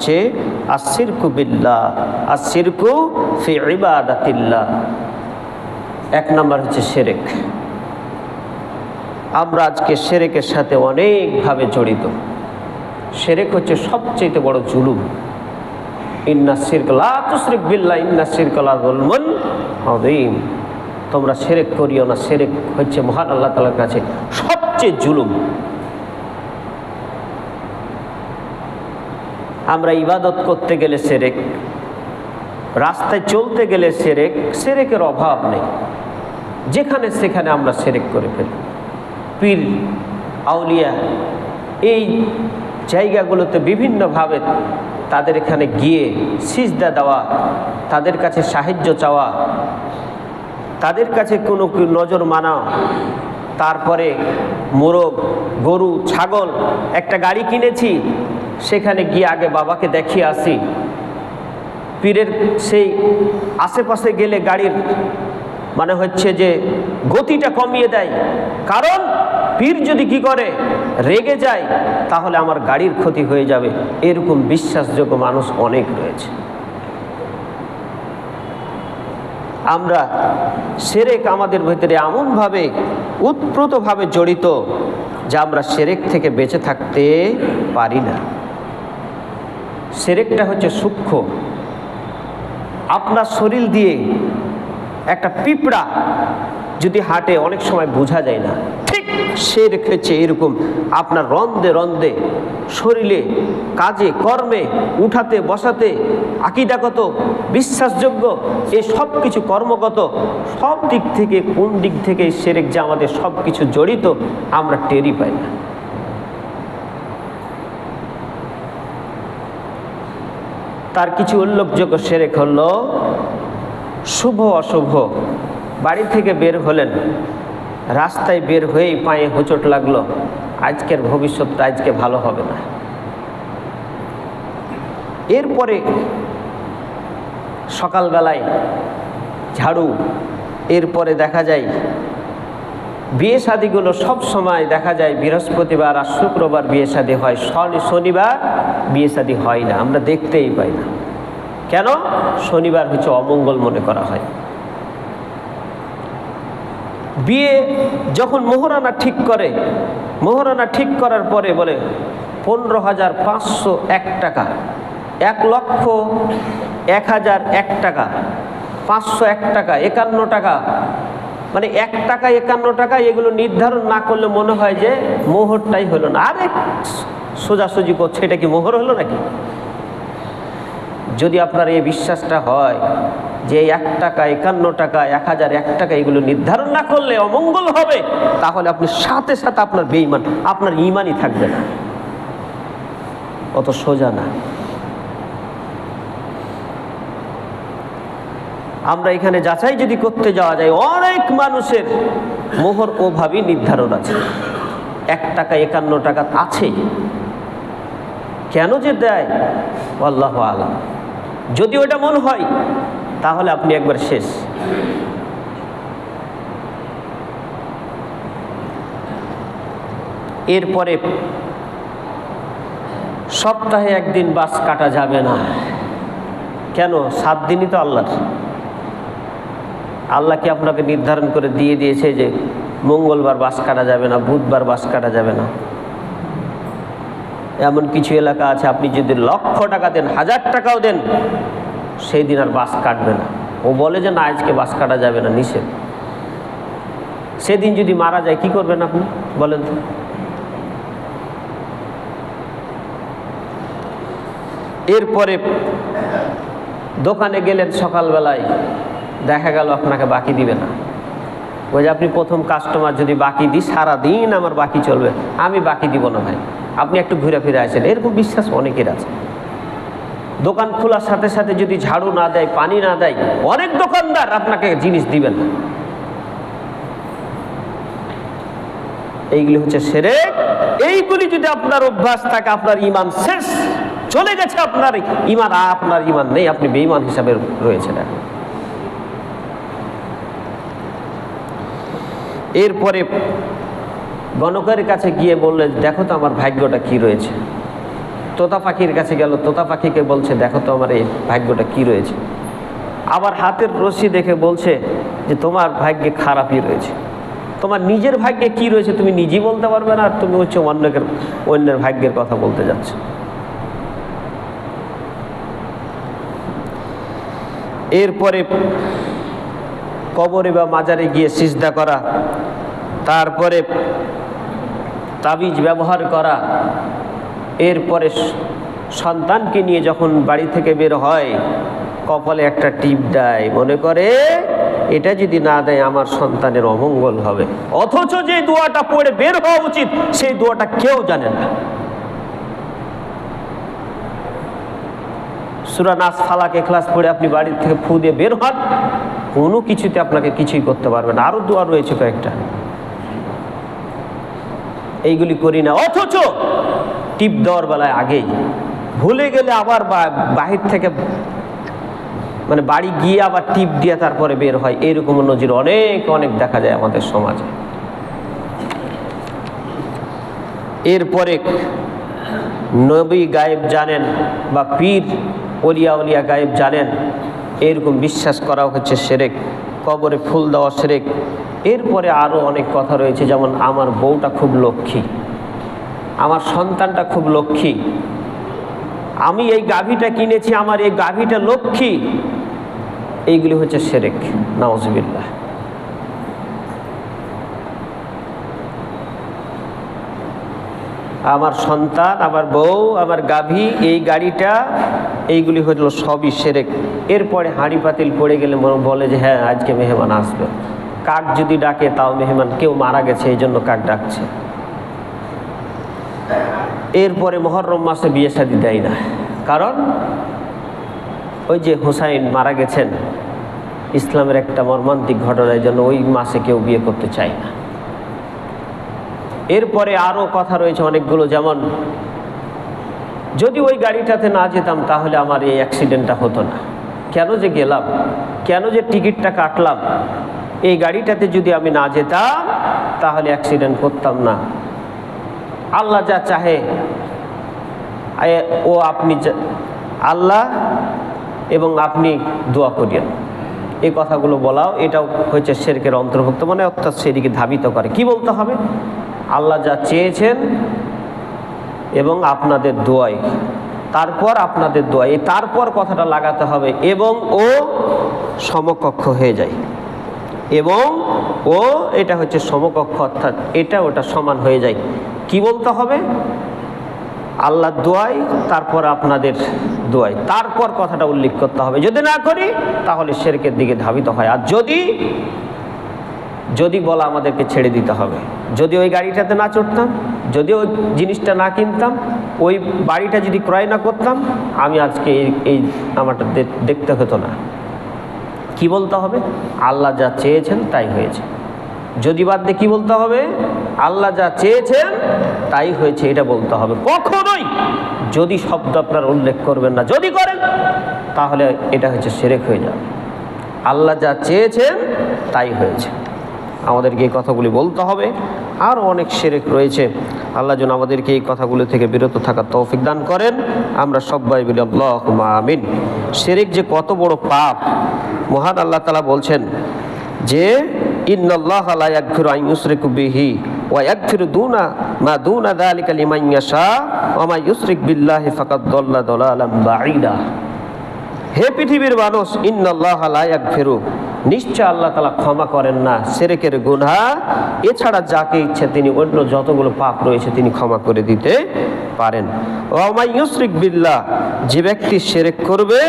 হচ্ছে আসিরকু বিল্লাহ আসিরকু ফি ইবাদাতিল্লাহ। এক নম্বর হচ্ছে সেরেক আমরা আজকে সেরেকের সাথে অনেকভাবে জড়িত। সেরেক হচ্ছে সবচেয়ে বড় জুলুম। ইন্না সিরকলা তুসরিক বিল্লাহ, ইন্না সিরকলা আযীম। তোমরা সেরেক করিও না সেরেক হচ্ছে মহান আল্লাহ তালার কাছে সবচেয়ে জুলুম। আমরা ইবাদত করতে গেলে সেরেক, রাস্তায় চলতে গেলে সেরেক, সেরেকের অভাব নেই। যেখানে সেখানে আমরা সেরেক করে ফেলি। পীর, আউলিয়া এই জায়গাগুলোতে বিভিন্নভাবে তাদের এখানে গিয়ে সিজদা দেওয়া, তাদের কাছে সাহায্য চাওয়া, তাদের কাছে কোনো নজর মানা, তারপরে মোরগ, গরু, ছাগল, একটা গাড়ি কিনেছি সেখানে গিয়ে আগে বাবাকে দেখিয়ে আসি। পীরের সেই আশেপাশে গেলে গাড়ির মানে হচ্ছে যে গতিটা কমিয়ে দেয়। কারণ পীর যদি কি করে, রেগে যায়, তাহলে আমার গাড়ির ক্ষতি হয়ে যাবে। এরকম বিশ্বাসযোগ্য মানুষ অনেক রয়েছে। আমরা সেরেক আমাদের ভেতরে এমনভাবে উৎপ্রতভাবে জড়িত যা আমরা সেরেক থেকে বেঁচে থাকতে পারি না। সেরেকটা হচ্ছে সূক্ষ্ম। আপনার শরীর দিয়ে একটা পিঁপড়া যদি হাঁটে, অনেক সময় বোঝা যায় না। ঠিক সে রেখেছে এরকম আপনার রন্দে রন্দে শরীরে, কাজে, কর্মে, উঠাতে, বসাতে, আকিদাগত, বিশ্বাসযোগ্য, এ সব কিছু কর্মগত, সব দিক থেকে, কোন দিক থেকে সেরেক যে আমাদের সব কিছু জড়িত, আমরা টেরই পাই না। তার কিছু উল্লেখযোগ্য সেরেক হলো, শুভ অশুভ, বাড়ি থেকে বের হলেন, রাস্তায় বের হয়েই পায়ে হোঁচট লাগল, আজকের ভবিষ্যৎটা আজকে ভালো হবে না। এরপরে সকালবেলায় ঝাড়ু, এরপরে দেখা যায় বিয়ে শাদিগুলো সব সময় দেখা যায় বৃহস্পতিবার আর শুক্রবার বিয়ে শাদী হয়, শনি, শনিবার বিয়ে শাদী হয় না, আমরা দেখতেই পাই না। কেন? শনিবার হচ্ছে অমঙ্গল মনে করা হয়। বিয়ে যখন মোহরানা ঠিক করে, মোহরানা ঠিক করার পরে বলে, পনেরো হাজার পাঁচশো এক টাকা, এক লক্ষ এক হাজার এক টাকা, পাঁচশো এক টাকা, একান্ন টাকা মানে এক টাকা একান্ন টাকা এগুলো নির্ধারণ না করলে মনে হয় যে মোহরটাই হলো না। আরে, সোজাসুজি করছে, এটা কি মোহর হলো নাকি? যদি আপনার এই বিশ্বাসটা হয় যে এক টাকা, একান্ন টাকা, এক হাজার, এক টাকা এগুলো নির্ধারণ না করলে অমঙ্গল হবে, তাহলে আপনি সাথে সাথে আপনার বেইমান আপনার ইমানই থাকবে না। অত সোজা না। আমরা এখানে যাচাই যদি করতে যাওয়া যায়, অনেক মানুষের মোহর ওভাবেই নির্ধারণ আছে। এক টাকা একান্ন টাকা আছেই কেন যে দেয়? আল্লাহ আলাম। যদি ওটা মন হয়, তাহলে আপনি একবার শেষ। এরপরে সপ্তাহে একদিন বাস কাটা যাবে না। কেন? সাত দিনই তো আল্লাহর। আল্লাহ কি আপনাকে নির্ধারণ করে দিয়ে দিয়েছে যে মঙ্গলবার বাস কাটা যাবে না, বুধবার বাস কাটা যাবে না? এমন কিছু এলাকা আছে, আপনি যদি লক্ষ টাকা দেন, হাজার টাকাও দেন সেই দিন আর বাস কাটবে না। ও বলে যে, না, আজকে বাস কাটা যাবে না, নিষেধ। সেদিন যদি মারা যায়, কি করবেন আপনি? বলেন তো। এরপরে দোকানে গেলেন সকালবেলায়। দেখা গেল আপনাকে বাকি দিবে না। ওই যে আপনি প্রথম কাস্টমার যদি বাকি দিই, সারাদিন আমার বাকি চলবে। আমি বাকি দিব না ভাই। আপনি একটু ঘুরে ফিরে আসেন। এরকম বিশ্বাস অনেকের আছে। দোকান খোলার সাথে সাথে যদি ঝাড়ু না দেয়, পানি না দেয়, অনেক দোকানদার আপনাকে জিনিস দিবেন না। এইগুলি হচ্ছে সেরে। এইগুলি যদি আপনার অভ্যাস থাকে, আপনার ইমান শেষ। চলে গেছে আপনার ইমান আপনার ইমান নেই। আপনি বেইমান হিসাবে রয়েছেন এখন। এরপরে গণকের কাছে গিয়ে বললে দেখো তো আমার ভাগ্যটা কি রয়েছে। তোতা পাখির কাছে গেল, তোতা পাখিকে বলছে, দেখো তো আমার এই ভাগ্যটা কি রয়েছে। আবার হাতের রশি দেখে বলছে যে, তোমার ভাগ্যে খারাপই রয়েছে। তোমার নিজের ভাগ্যে কি রয়েছে তুমি নিজেই বলতে পারবে না, আর তুমি হচ্ছে অন্যকে অন্যের ভাগ্যের কথা বলতে যাচ্ছ। এরপরে কবরে বা মাজারে গিয়ে সিজদা করা, তারপরে তাবিজ ব্যবহার করা, এরপরে সন্তানকে নিয়ে যখন বাড়ি থেকে বের হয়, কপালে একটা টিপ দেয়, মনে করে এটা যদি না দেয় আমার সন্তানের অমঙ্গল হবে। অথচ যে দোয়াটা পড়ে বের হওয়া উচিত, সেই দোয়াটা কেউ জানে না। সুরা নাস ফালাক এখলাস পড়ে আপনি বাড়ির থেকে ফু দিয়ে বের হন, কোনো কিছুতে আপনাকে কিছুই করতে পারবে না। আরও দোয়া রয়েছে কয়েকটা। এইগুলি করি না। অথচ টিপ দেওয়ার বেলায় আগেই ভুলে গেলে আবার বাহির থেকে মানে বাড়ি গিয়ে আবার টিপ দিয়ে তারপরে বের হয়। এরকম নজির অনেক অনেক দেখা যায় আমাদের সমাজে। এরপরে নবী গায়েব জানেন বা পীর অলিয়া অলিয়া গায়েব জানেন এরকম বিশ্বাস করা হচ্ছে সেরেক, কবরে ফুল দেওয়া সেরেক। এরপরে আরও অনেক কথা রয়েছে, যেমন আমার বউটা খুব লক্ষ্মী, আমার সন্তানটা খুব লক্ষ্মী, আমি এই গাভীটা কিনেছি, আমার এই গাভীটা লক্ষ্মী। এইগুলি হচ্ছে সেরেক নওয়াজবিল্লাহ আমার সন্তান, আমার বউ, আমার গাভী, এই গাড়িটা, এইগুলি হলো সবই সেরেক। এরপরে হাঁড়ি পাতিল পড়ে গেলে বলে যে হ্যাঁ আজকে মেহমান আসবে। কাক যদি ডাকে, তাও মেহমান, কেউ মারা গেছে, এই জন্য কাক ডাকছে। এরপরে মহরম মাসে বিয়ে শাদি দেয় না। কারণ, ওই যে হুসাইন মারা গেছেন, ইসলামের একটা মর্মান্তিক ঘটনার জন্য ওই মাসে কেউ বিয়ে করতে চায় না। এরপরে আরও কথা রয়েছে অনেকগুলো, যেমন, যদি ওই গাড়িটাতে না যেতাম, তাহলে আমার এই অ্যাক্সিডেন্টটা হতো না। কেন যে গেলাম? কেন যে টিকিটটা কাটলাম? এই গাড়িটাতে যদি আমি না যেতাম, তাহলে অ্যাক্সিডেন্ট করতাম না। আল্লাহ যা চাহে ও আপনি আল্লাহ এবং আপনি দোয়া করিয়েন। এই কথাগুলো বলাও, এটাও হচ্ছে শেরকের অন্তর্ভুক্ত মানে অর্থাৎ সেদিকে ধাবিত করে। কি বলতে হবে? আল্লাহ যা চেয়েছেন এবং আপনাদের দোয়াই। তারপর আপনাদের দোয়া এই তারপর কথাটা লাগাতে হবে এবং ও সমকক্ষ হয়ে যায়। এবং ও এটা হচ্ছে সমকক্ষ অর্থাৎ এটা ওটা সমান হয়ে যায়। কি বলতে হবে? আল্লাহ দোয়াই, তারপর আপনাদের দোয়াই। তারপর কথাটা উল্লেখ করতে হবে। যদি না করি, তাহলে শেরকের দিকে ধাবিত হয়। আর যদি যদি বলা আমাদেরকে ছেড়ে দিতে হবে। যদি ওই গাড়িটাতে না চড়তাম, যদি ওই জিনিসটা না কিনতাম, ওই বাড়িটা যদি ক্রয় না করতাম, আমি আজকে এই এই আমারটা দেখতে হতো না। কি বলতে হবে? আল্লাহ যা চেয়েছেন তাই হয়েছে। যদি বাদ দিয়ে কি বলতে হবে? আল্লাহ যা চেয়েছেন তাই হয়েছে, এটা বলতে হবে। কখনোই যদি শব্দ আপনার উল্লেখ করবেন না, যদি করেন, তাহলে এটা হচ্ছে সেরেক হয়ে যাবে। আল্লাহ যা চেয়েছেন তাই হয়েছে। আমাদেরকে এই কথাগুলি বলতে হবে। আরও অনেক সেরেক রয়েছে। আল্লাহ যেন আমাদেরকে এই কথাগুলো থেকে বিরত থাকার তৌফিক দান করেন। আমরা সবাই বলি আল্লাহ আমিন। সেরেক যে কত বড় পাপ, মহান আল্লাহ তালা বলছেন যে বাঈদা। হে পৃথিবীর মানুষ, ইন্নাল্লাহ লা ইয়াগফিরু। নিশ্চয় আল্লাহ তালা ক্ষমা করেন না, সেরেকের গুনহা। এছাড়া যাকে ইচ্ছে তিনি অন্য যতগুলো পাপ রয়েছে তিনি ক্ষমা করে দিতে পারেন। ওমাই ইউসরিক বিল্লাহ, যে ব্যক্তি সেরেক করবে,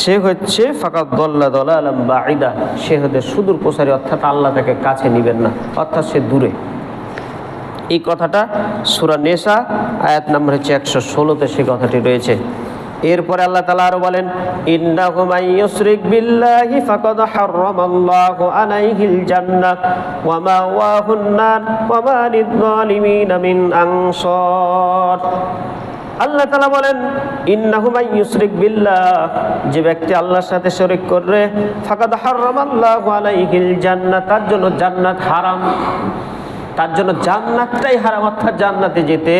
সে হচ্ছে ফাঁকা দল্লা দলা আলম বাঈদা। সে হতে সুদূর প্রসারী, অর্থাৎ আল্লাহ তাকে কাছে নিবেন না, অর্থাৎ সে দূরে। এই কথাটা সুরা নেশা আয়াত নাম্বার হচ্ছে একশো ষোলোতে সে কথাটি রয়েছে। এরপরে আল্লাহ তালা আরও বলেন আল্লাহ তালা বলেন, ইন্নাহু মান ইউশরিক বিল্লাহ, যে ব্যক্তি আল্লাহর সাথে শরীক করবে, ফাকাদ হারামাল্লাহু আলাইহিল জান্নাহ, তার জন্য জান্নাত হারাম। তার জন্য জান্নাতটাই হারাম, অর্থাৎ জান্নাতে যেতে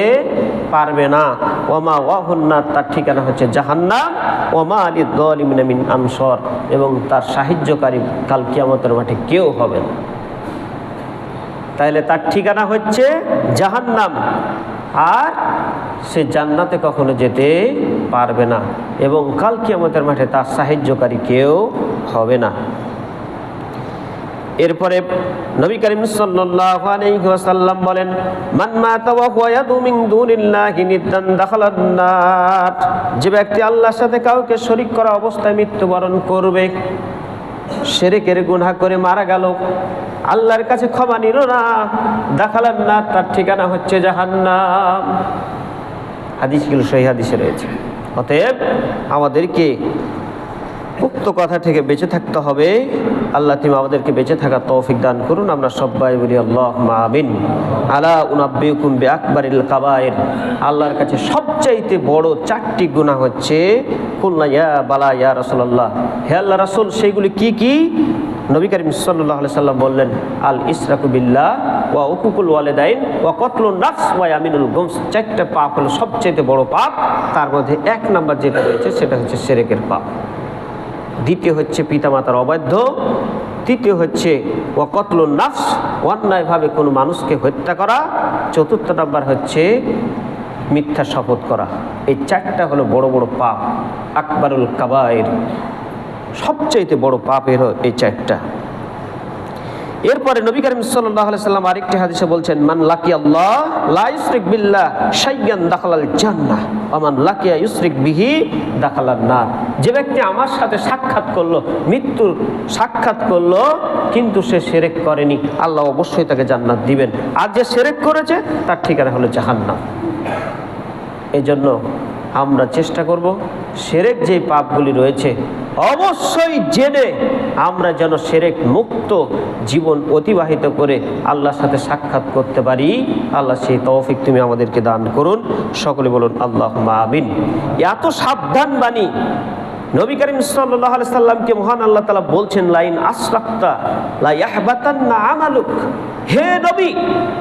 পারবে না। ওমা ওয়াহুন্নার তার ঠিকানা হচ্ছে জাহান্নাম। ওমা আলী দলিমিন আনসর এবং তার সাহায্যকারী কাল কিয়ামতের মাঠে কেউ হবে না। তাহলে তার ঠিকানা হচ্ছে জাহান্নাম। আর সে জান্নাতে কখনো যেতে পারবে না। এবং কাল কিয়ামতের মাঠে তার সাহায্যকারী কেউ হবে না। এরপরে নবী করিম ওয়াসাল্লাম বলেন যে ব্যক্তি আল্লাহর সাথে কাউকে শরীক করা অবস্থায় মৃত্যুবরণ করবে, সেরেকের গুনাহ করে মারা গেল। আল্লাহর কাছে ক্ষমা নিল না। দাখালান না তার ঠিকানা হচ্ছে জাহান্নাম। হাদিসগুলো সহি হাদিসে রয়েছে। অতএব আমাদেরকে উক্ত কথা থেকে বেঁচে থাকতে হবে। আল্লাহ তুমি আমাদেরকে বেঁচে থাকার তৌফিক দান করুন। আমরা সবাই বলি আল্লাহ মামিন আলা উনাব্বিকুম বি আকবারিল কাবায়ের। আল্লাহর কাছে সবচাইতে বড় চারটি গুনাহ হচ্ছে ইয়া বালা ইয়া রাসূলুল্লাহ। হে আল্লাহ রাসূল, সেইগুলি কি কি? নবী করিম আলাইহি সাল্লাম বললেন, আল ইসরাকু বিল্লাহ ওয়া উকুকুল ওয়ালিদাইন ওয়া কতলুন নাফস ওয়া ইয়ামিনুল গুমস। চারটা পাপ হলো সবচেয়ে বড় পাপ। তার মধ্যে এক নাম্বার যেটা রয়েছে, সেটা হচ্ছে শিরকের পাপ। দ্বিতীয় হচ্ছে পিতামাতার অবাধ্য। তৃতীয় হচ্ছে ওয়াকতলুন নাফস, অন্যায়ভাবে কোনো মানুষকে হত্যা করা। চতুর্থ নাম্বার হচ্ছে মিথ্যা শপথ করা। এই চারটা হলো বড় বড় পাপ, আকবরুল কাবায়ের। সবচাইতে বড় পাপের এই চারটা। এরপরে নবী করিম আলাইহি সাল্লাম আরেকটি হাদিসে বলছেন, মান লাকি আল্লাহ লা ইউশরিক বিল্লাহ শাইয়ান দাখালাল জান্নাহ, ওয়া মান লাকিয়া ইউশরিক বিহি দাখালান নার। যে ব্যক্তি আমার সাথে সাক্ষাৎ করল, মৃত্যুর সাক্ষাৎ করল, কিন্তু সে সেরেক করেনি। আল্লাহ অবশ্যই তাকে জান্নাত দিবেন। আর যে সেরেক করেছে, তার ঠিকানা হলো জাহান্নাম। এজন্য আমরা চেষ্টা করব সেরেক যে পাপগুলি রয়েছে, অবশ্যই জেনে আমরা যেন সেরেক মুক্ত জীবন অতিবাহিত করে আল্লাহর সাথে সাক্ষাৎ করতে পারি। আল্লাহ সেই তৌফিক তুমি আমাদেরকে দান করুন। সকলে বলুন আল্লাহ মাবিন এত সাবধান বাণী নবী করিম সাল্লাহ সাল্লামকে মহান আল্লাহ তালা বলছেন, লাইন লাইয়াহবাতান্না আমালুক। হে নবী,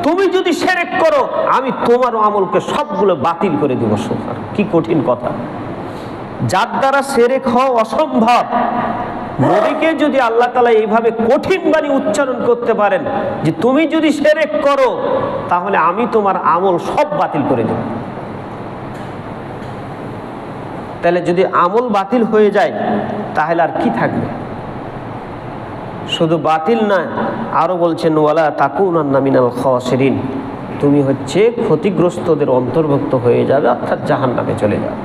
তুমি যদি সেরেক করো, আমি তোমার আমলকে সবগুলো বাতিল করে দিব, সোফার। কি কঠিন কথা। যার দ্বারা সেরেক হওয়া অসম্ভব। নবীকে যদি আল্লাহ তালা এইভাবে কঠিন বাণী উচ্চারণ করতে পারেন, যে তুমি যদি সেরেক করো, তাহলে আমি তোমার আমল সব বাতিল করে দেব। তাহলে যদি আমল বাতিল হয়ে যায়, তাহলে আর কি থাকবে? শুধু বাতিল নয় আরও বলছেন, ওয়ালা তাকুন মিনাল খসরিন। তুমি হচ্ছে ক্ষতিগ্রস্তদের অন্তর্ভুক্ত হয়ে যাবে, অর্থাৎ জাহান নামে চলে যাবে।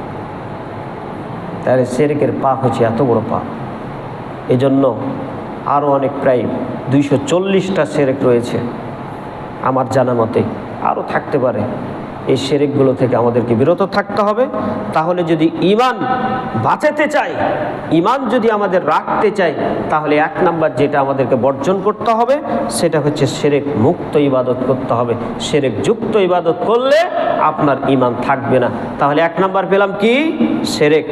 তাহলে সেরেকের পাপ হচ্ছে এত বড় পাপ এজন্য আরও অনেক, প্রায় দুইশো চল্লিশটা সেরেক রয়েছে। আমার জানা মতে আরও থাকতে পারে। এই শেরেকগুলো থেকে আমাদেরকে বিরত থাকতে হবে। তাহলে যদি ইমান বাঁচাতে চাই ইমান যদি আমাদের রাখতে চাই, তাহলে এক নাম্বার যেটা আমাদেরকে বর্জন করতে হবে, সেটা হচ্ছে সেরেক মুক্ত ইবাদত করতে হবে। সেরেক যুক্ত ইবাদত করলে আপনার ইমান থাকবে না। তাহলে এক নাম্বার পেলাম কি? সেরেক